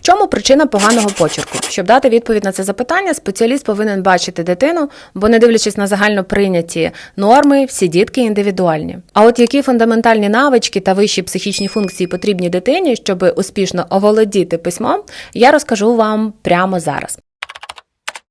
чому причина поганого почерку? Щоб дати відповідь на це запитання, спеціаліст повинен бачити дитину, бо не дивлячись на загально прийняті норми, всі дітки індивідуальні. А от які фундаментальні навички та вищі психічні функції потрібні дитині, щоб успішно оволодіти письмом, я розкажу вам прямо зараз.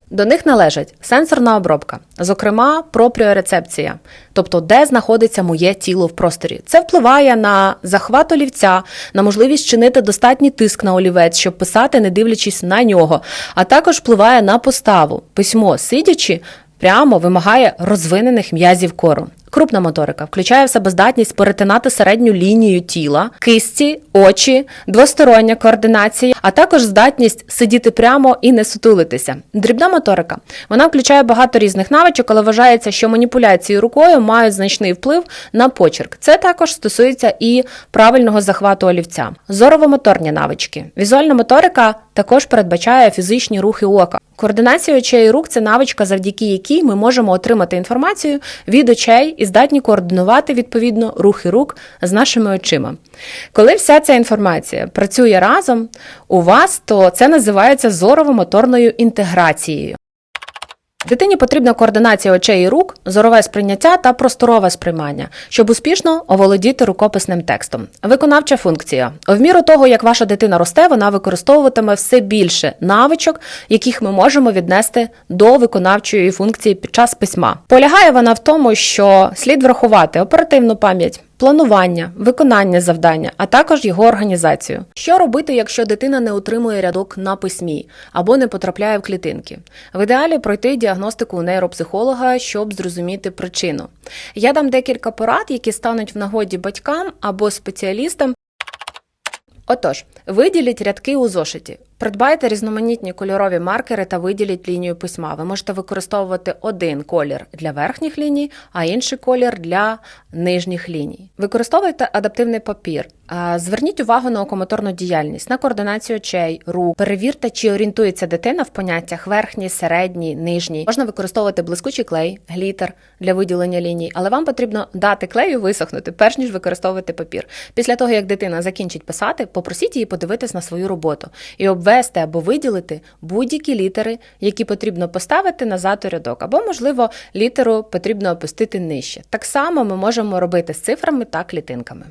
До них належать сенсорна обробка, зокрема пропріорецепція, тобто де знаходиться моє тіло в просторі. Це впливає на захват олівця, на можливість чинити достатній тиск на олівець, щоб писати, не дивлячись на нього, а також впливає на поставу. Письмо сидячи прямо вимагає розвинених м'язів кору. Крупна моторика включає в себе здатність перетинати середню лінію тіла, кисті, очі, двостороння координація, а також здатність сидіти прямо і не сутулитися. Дрібна моторика вона включає багато різних навичок, але вважається, що маніпуляції рукою мають значний вплив на почерк. Це також стосується і правильного захвату олівця. Зорово-моторні навички. Візуальна моторика також передбачає фізичні рухи ока. Координація очей і рук це навичка, завдяки якій ми можемо отримати інформацію від очей і здатні координувати відповідно рухи рук з нашими очима. Коли вся ця інформація працює разом у вас, то це називається зорово-моторною інтеграцією. Дитині потрібна координація очей і рук, зорове сприйняття та просторове сприймання, щоб успішно оволодіти рукописним текстом. Виконавча функція. В міру того, як ваша дитина росте, вона використовуватиме все більше навичок, яких ми можемо віднести до виконавчої функції під час письма. Полягає вона в тому, що слід врахувати оперативну пам'ять. Планування, виконання завдання, а також його організацію. Що робити, якщо дитина не отримує рядок на письмі або не потрапляє в клітинки? В ідеалі пройти діагностику у нейропсихолога, щоб зрозуміти причину. Я дам декілька порад, які стануть в нагоді батькам або спеціалістам. Отож, виділіть рядки у зошиті. Придбайте різноманітні кольорові маркери та виділіть лінію письма. Ви можете використовувати один колір для верхніх ліній, а інший колір для нижніх ліній. Використовуйте адаптивний папір. Зверніть увагу на окомоторну діяльність, на координацію очей, рук. Перевірте, чи орієнтується дитина в поняттях верхній, середній, нижній. Можна використовувати блискучий клей, глітер для виділення ліній, але вам потрібно дати клею висохнути, перш ніж використовувати папір. Після того, як дитина закінчить писати, попросіть її подивитись на свою роботу і обвести або виділити будь-які літери, які потрібно поставити назад у рядок, або, можливо, літеру потрібно опустити нижче. Так само ми можемо робити з цифрами та клітинками.